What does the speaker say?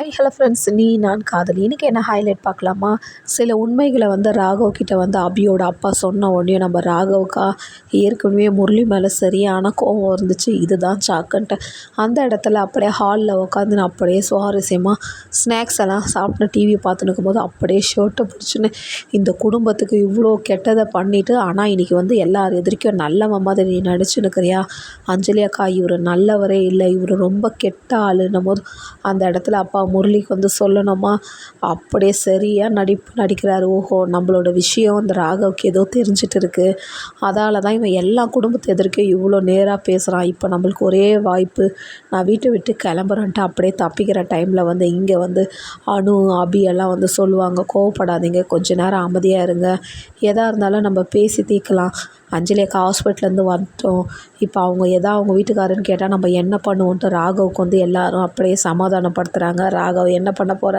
High hello friends நீ நான் காதலி. இன்றைக்கி என்ன ஹைலைட் பார்க்கலாமா? சில உண்மைகளை வந்து ராகவ் கிட்டே வந்து அபியோட அப்பா சொன்ன உடனே நம்ம ராகவுக்கா ஏற்கனவே முரளி மேலே சரியான கோவம் இருந்துச்சு இதுதான் சாக்குன்ட்டு. அந்த இடத்துல அப்படியே ஹாலில் உட்காந்து நான் அப்படியே சுவாரஸ்யமாக ஸ்நாக்ஸ் எல்லாம் சாப்பிட்டு டிவி பார்த்துன்னு இருக்கும்போது அப்படியே ஷர்ட்டை பிடிச்சின்னு இந்த குடும்பத்துக்கு இவ்வளோ கெட்டதை பண்ணிவிட்டு ஆனால் இன்றைக்கி வந்து எல்லார் எதிர்க்கும் நல்லவன் மாதிரி நீ நடிச்சுன்னுக்கிறியா அஞ்சலி அக்கா இவர் நல்லவரே இல்லை. இவர் ரொம்ப கெட்ட ஆளுன்னும் போது அந்த இடத்துல அப்பா முரளிக்கு வந்து சொல்லணுமா? அப்படியே சரியாக நடிப்பு நடிக்கிறாரு. ஓஹோ நம்மளோட விஷயம் அந்த ராகவுக்கு ஏதோ தெரிஞ்சிட்டு இருக்குது அதால் தான் இவன் எல்லா குடும்பத்தை எதிர்க்கே இவ்வளோ நேராக பேசுகிறான் இப்போ நம்மளுக்கு ஒரே வாய்ப்பு நான் வீட்டை விட்டு கிளம்புறேன்ட்டு அப்படியே தப்பிக்கிற டைமில் வந்து இங்கே வந்து அனு அபி எல்லாம் வந்து சொல்லுவாங்க. கோவப்படாதீங்க. கொஞ்ச நேரம் அமைதியாக இருங்க. எதாக இருந்தாலும் நம்ம பேசி தீர்க்கலாம் அஞ்சலி அக்கா வந்துட்டோம் இப்போ அவங்க எதா அவங்க வீட்டுக்காரன்னு கேட்டால் நம்ம என்ன பண்ணுவோன்ட்டு ராகவுக்கு வந்து எல்லாரும் அப்படியே சமாதானப்படுத்துகிறாங்க ராகவ் என்ன பண்ண போகிற